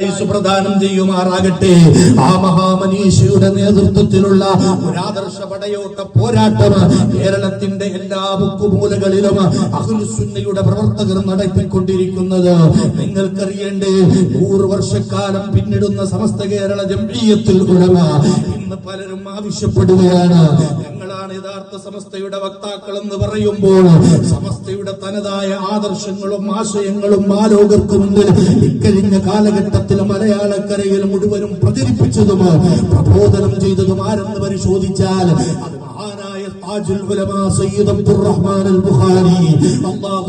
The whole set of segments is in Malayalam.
സുപ്രദാനം ചെയ്യുമാറാകട്ടെ. ആ മഹാമനീഷിയുടെ നേതൃത്വത്തിലുള്ള ഒരു ആദർശ പടയോട്ട പോരാട്ടം കേരളത്തിന്റെ എല്ലാ മുക്കുമൂലകളിലും അഹുൽസുന്നയുടെ പ്രവർത്തകർ നടത്തിക്കൊണ്ടിരിക്കുന്നത്. നിങ്ങൾക്കറിയേണ്ടേ നൂറ് വർഷക്കാലം പിന്നിടുന്ന സമസ്ത കേരള ജംഇയ്യത്തുൽ ഉലമ ഇന്ന് പലരും ആവശ്യപ്പെടുകയാണ്. ഞങ്ങളാണ് യഥാർത്ഥ സമസ്തയുടെ വക്താക്കൾ എന്ന് പറയുമ്പോൾ സമസ്തയുടെ തനതായ ആദർശങ്ങളും ആശയങ്ങളും ആലോകർക്ക് മുന്നിൽ ഇക്കഴിഞ്ഞ കാലഘട്ടത്തിൽ മലയാളക്കരയിൽ മുഴുവനും പ്രചരിപ്പിച്ചതും പ്രബോധനം ചെയ്തതും ആരെന്ന് പരിശോധിച്ചാൽ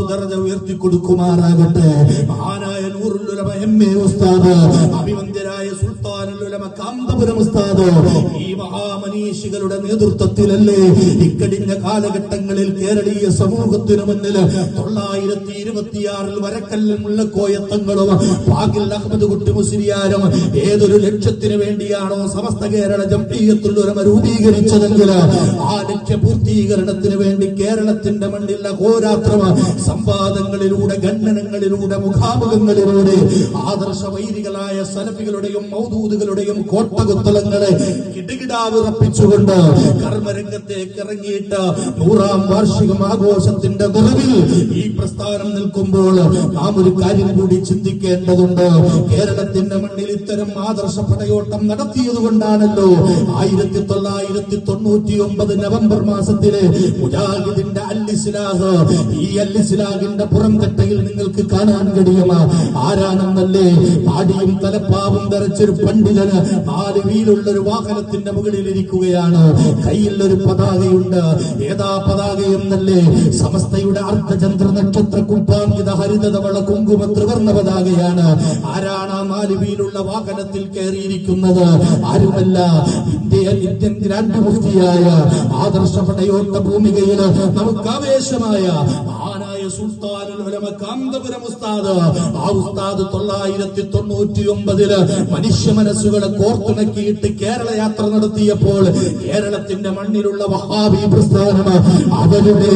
ദർജ ഉയർത്തി കൊടുക്കുമാറാകട്ടെ മഹാനായ നൂറുലുലമ എം എ ഉസ്താദ് അഭിവന്ദ്യരായ ഉലമ കാന്തപുരം ഉസ്താദ് ഈ മഹാമനീഷികളുടെ നേതൃത്വത്തിലല്ലേ ഇക്കഴിഞ്ഞ കാലഘട്ടങ്ങളിൽ കേരളീയ സമൂഹത്തിനു മുന്നിൽ തൊള്ളായിരത്തി ഇരുപത്തിയാറിൽ വരക്കല്ലും മുള്ളക്കോയത്തങ്ങളും പാകിൽ അഹമ്മദ് കുട്ടി മുസ്ലിയാരും ഏതൊരു ലക്ഷ്യത്തിന് വേണ്ടിയാണോ സമസ്ത കേരള ജംഇയ്യത്തുൽ രൂപീകരിച്ചതെങ്കിൽ ആ ലക്ഷ്യ പൂർത്തീകരണത്തിന് വേണ്ടി കേരളത്തിന്റെ മണ്ണിൽ അഹോരാത്രം സംവാദങ്ങളിലൂടെ ഖണ്ഡനങ്ങളിലൂടെ മുഖാമുഖങ്ങളിലൂടെ ആദർശ വൈരികളായ സലഫികളുടെയും മൗദൂദുകളുടെയും കോട്ടകുത്തലങ്ങളെ കിടുകിടാവിറപ്പിച്ചുകൊണ്ട് കർമ്മരംഗത്തേക്ക് ഇറങ്ങിയിട്ട് നൂറാം വാർഷികം ആഘോഷത്തിന്റെ നിറവിൽ ഈ പ്രസ്ഥാനം നിൽക്കുമ്പോൾ നാം ഒരു കാര്യം കൂടി ചിന്തിക്കേണ്ടതുണ്ട്. കേരളത്തിന്റെ മണ്ണിൽ ഇത്തരം ആദർശ പടയോട്ടം നടത്തിയത് കൊണ്ടാണല്ലോ ആയിരത്തി തൊള്ളായിരത്തി തൊണ്ണൂറ്റി ഒമ്പത് നവംബർ മാസത്തിലെ മുജാഹിദിന്റെ അല്ലിസ്ലാഹ്. ഈ അല്ലിസ്ലാഹിന്റെ പുറം കെട്ടയിൽ നിങ്ങൾക്ക് കാണാൻ കഴിയുമ? ആരാണെന്നല്ലേ? പാടിയും തലപ്പാവും തരച്ചൊരു പണ്ഡിതന് നാല് വീലുള്ള ഒരു വാഹനത്തിന്റെ മുകളിൽ ഇരിക്കുകയാണ്. കയ്യിൽ ഒരു പതാകയുണ്ട്. ഏതാ പതാക എന്നല്ലേ? സമസ്തയുടെ അർദ്ധചന്ദ്ര നക്ഷത്ര കുപ്പാങ്കിത ഹരിതവള കുങ്കുമ ത്രിവർണ പതാകയാണ്. ആരാണ് ആ നാല് വീലുള്ള വാഹനത്തിൽ കയറിയിരിക്കുന്നത്? ആരുമല്ല. ഇന്ത്യ ഇന്ത്യൻ ഗ്രാൻഡ് മുഫ്തിയായ ആദർശ പടയോട്ട ഭൂമികയിൽ നമുക്ക് ആവേശമായ മഹാനായ ഉലമ കാന്തപുരം ഉസ്താദ്. ആ ഉസ്താദ് മനുഷ്യ മനസ്സുകളെ കോർത്തിണക്കിയിട്ട് കേരള യാത്ര നടത്തിയപ്പോൾ കേരളത്തിന്റെ മണ്ണിലുള്ള വഹാബി പ്രസ്ഥാനം അവരുടെ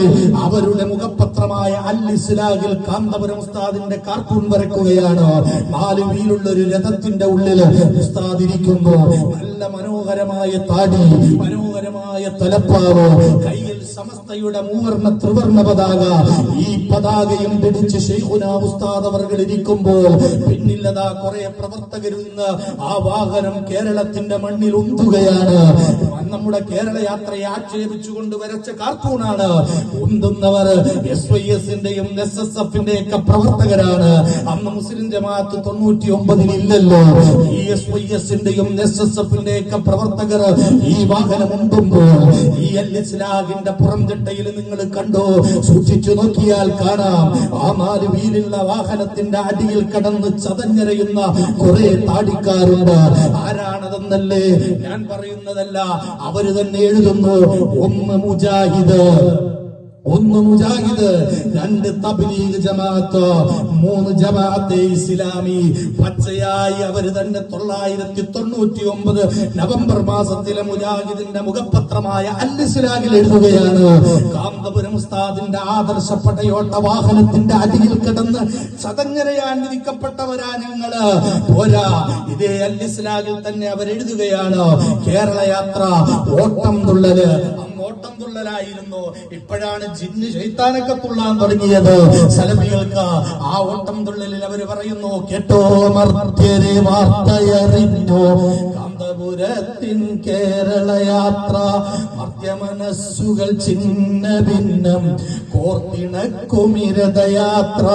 അവരുടെ മുഖപത്രമായ അൽ ഇസ്ലാഹിൽ കാന്തപുരം ഉസ്താദിന്റെ കാർട്ടൂൺ വരക്കുകയാണ്. നാല് വീലുള്ള ഒരു രഥത്തിന്റെ ഉള്ളിൽ ഉസ്താദ് ഇരിക്കുന്നു നല്ല മനോഹരമായ താടി മനോഹരമായ തലപ്പാവ് കയ്യിൽ സമസ്തയുടെ മൂവർണ ത്രിവർണ പതാക. ഈ പതാകയും പിടിച്ച് ഷെയ്ഖുന ഉസ്താദ് അവർ ഇരിക്കുമ്പോൾ പിന്നില്ലതാ കുറെ പ്രവർത്തകരുന്ന് ആ വാഹനം കേരളത്തിന്റെ മണ്ണിൽ ഉന്തുകയാണ്. നമ്മുടെ കേരള യാത്രയെ ആക്ഷേപിച്ചുകൊണ്ട് വരച്ച കാർട്ടൂണാണ് ഉന്തുന്നവർ എസ് വൈ എസിന്റെയും എസ് എസ് എഫിന്റെയും ഒക്കെ പ്രവർത്തകരാണ്. അന്ന് മുസ്ലിം ജമാഅത്ത് തൊണ്ണൂറ്റി ഒമ്പതിൽ ഇല്ലല്ലോ. ഈ എസ് വൈ എസിന്റെയും എസ് എസ് എഫിന്റെയും ഒക്കെ പ്രവർത്തകർ ഈ വാഹനം ഉണ്ടുമ്പോൾ ഈ എൽ ഇസ്ലാഹിന്റെ പുറം തിട്ടയിൽ നിങ്ങൾ കണ്ടോ? സൂക്ഷിച്ചു നോക്കിയാൽ കാണാം. ആ നാല് വീലുള്ള വാഹനത്തിന്റെ അടിയിൽ കടന്ന് ചതഞ്ഞരയുന്ന കുറെ താടിക്കാരുണ്ട്. ആരാണതെന്നല്ലേ? ഞാൻ പറയുന്നതല്ല. അവർ തന്നെ എഴുതുന്നു. ഒന്ന് മുജാഹിദ് ഒന്ന് മുജാഹിദ് രണ്ട് തബ്ലീഗ് ജമാഅത്ത് മൂന്ന് ജമാഅത്തെ ഇസ്ലാമി. പച്ചയായി അവർ തന്നെ തൊള്ളായിരത്തി തൊണ്ണൂറ്റി ഒമ്പത് നവംബർ മാസത്തിലെ മുജാഹിദിന്റെ മുഖപത്രമായ അൽ ഇസ്ലാമിൽ എഴുതുകയാണ്. കാന്തപുരം ഉസ്താദിന്റെ ആദർശ പടയോട്ട വാഹനത്തിന്റെ അടിയിൽ കിടന്ന് ചതങ്ങരയാണ്ടിരിക്കപ്പെട്ടവരാ ഞങ്ങൾ. പോരാ ഇതേ അൽ ഇസ്ലാമിൽ തന്നെ അവരെഴുതുകയാണ്. കേരള യാത്ര ഓട്ടം തുള്ളൽ. ഓട്ടം തുള്ളലായിരുന്നു. ഇപ്പോഴാണ് ജിന്ന് ശൈത്താനൊക്കെ തുള്ളാൻ തുടങ്ങിയത്. സലഫികൾക്ക് ആ ഓട്ടം തുള്ളലിൽ അവർ പറയുന്നു കേട്ടോ മർത്യരെ കാന്തപുരത്തിൻ കേരള യാത്ര മർദ്യമനസ്സുകൾ ചിന്ന ഭിന്നം കോർത്തിണക്കുമിരതയാത്ര.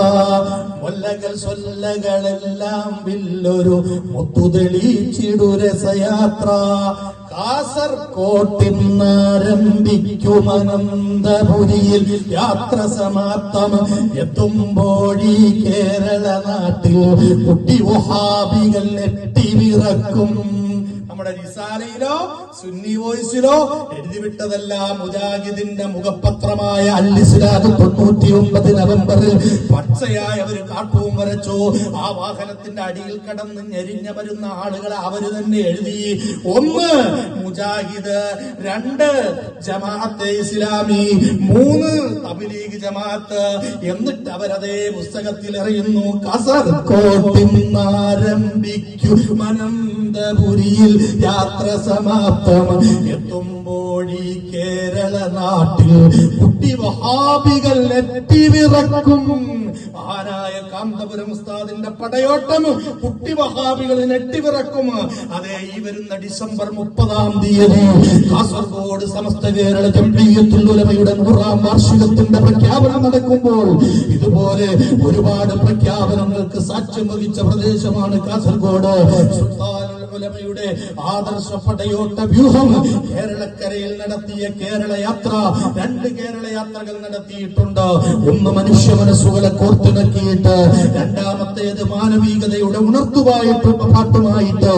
കൊല്ലകൾ സൊല്ലകളെല്ലാം വില്ലൊരു മുത്തുതെളിച്ചിടുരസയാത്ര. കാസർകോട്ടിന്നാരംഭിക്കുമനന്തപുരിയിൽ യാത്ര സമാപ്തം. എത്തുമ്പോഴീ കേരള നാട്ടിൽ കുട്ടി വഹാബികൾ നെട്ടിവിറക്കും നമ്മുടെ റിസാലയിലോ സുന്നി വോയിസിലോ എഴുതിവിട്ടതല്ല മുജാഹിദിന്റെ മുഖപത്രമായ അല്ലിസ്ലാദ് തൊണ്ണൂറ്റി ഒമ്പത് നവംബറിൽ പച്ചയായ ഒരു കാട്ടവും വരച്ചു ആ വാഹനത്തിന്റെ അടിയിൽ കടന്ന് ഞെരിഞ്ഞ വരുന്ന ആളുകളെ അവർ തന്നെ എഴുതി. ഒന്ന് മുജാഹിദ്. രണ്ട് ജമാഅത്തെ ഇസ്ലാമി. മൂന്ന് തബ്ലീഗ് ജമാഅത്ത്. എന്നിട്ട് അവരതേ പുസ്തകത്തിൽ എറിയുന്നു ആരംഭിക്കും അനന്തപുരിയിൽ യാത്ര സമാപ്തം. എത്തുമ്പോഴി കേരള നാട്ടിൽ കുട്ടി വഹാബികൾ നെറ്റിവിറക്കും. മഹാനായ കാന്തപുരം ഉസ്താദിന്റെ പടയോട്ടം കുട്ടി വഹാബികൾ നെട്ടിവിറക്കും അതെ ഈ വരുന്ന ഡിസംബർ മുപ്പതാം തീയതി കാസർഗോഡ് സമസ്ത കേരള ജംഇയ്യത്തുൽ ഉലമയുടെ നൂറാം വാർഷികത്തിന്റെ പ്രഖ്യാപനം നടക്കുമ്പോൾ ഇതുപോലെ ഒരുപാട് പ്രഖ്യാപനങ്ങൾക്ക് സാക്ഷ്യം വഹിച്ച പ്രദേശമാണ് കാസർഗോഡ്. സുൽത്താനുൽ ഉലമയുടെ ആദർശ പടയോട്ട വ്യൂഹം കേരളക്കരയിൽ നടത്തിയ കേരള യാത്ര രണ്ട് കേരള യാത്രകൾ നടത്തിയിട്ടുണ്ട്. ഒന്ന് മനുഷ്യ മനസ്സുകളെ കോർത്തിണക്കിയിട്ട് രണ്ടാമത്തേത് മാനവികതയുടെ ഉണർത്തുവായിട്ടുള്ള പാട്ടുമായിട്ട്.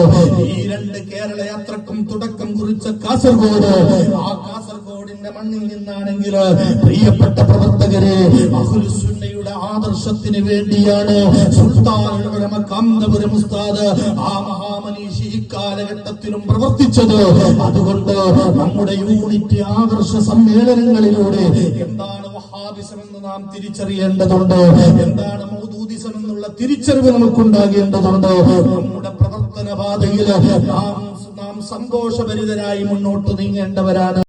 ഈ രണ്ട് കേരള യാത്രക്കും തുടക്കം കുറിച്ച കാസർഗോഡ്. ആ കാസർഗോഡിന്റെ മണ്ണിൽ നിന്നാണെങ്കിൽ പ്രിയപ്പെട്ട പ്രവർത്തകരെ അഹുലുസുന്നയുടെ ആദർശത്തിന് വേണ്ടിയാണ്. സുൽത്താൻ ഉസ്താദ്. ആ മഹാമനീഷി ഇക്കാലഘട്ടത്തിലും പ്രവർത്തിച്ചത്. അതുകൊണ്ട് നമ്മുടെ യൂണിറ്റി ആദർശ സമ്മേളനങ്ങളിലൂടെ എന്താണ് വഹാബിസം എന്ന് നാം തിരിച്ചറിയേണ്ടതുണ്ട്? എന്താണ് മൗദൂദിസം എന്നുള്ള തിരിച്ചറിവ് നമുക്കുണ്ടാകേണ്ടതുണ്ട്? നമ്മുടെ പ്രവർത്തന പാതയിൽ നാം നാം സന്തോഷഭരിതരായി മുന്നോട്ട് നീങ്ങേണ്ടവരാണ്.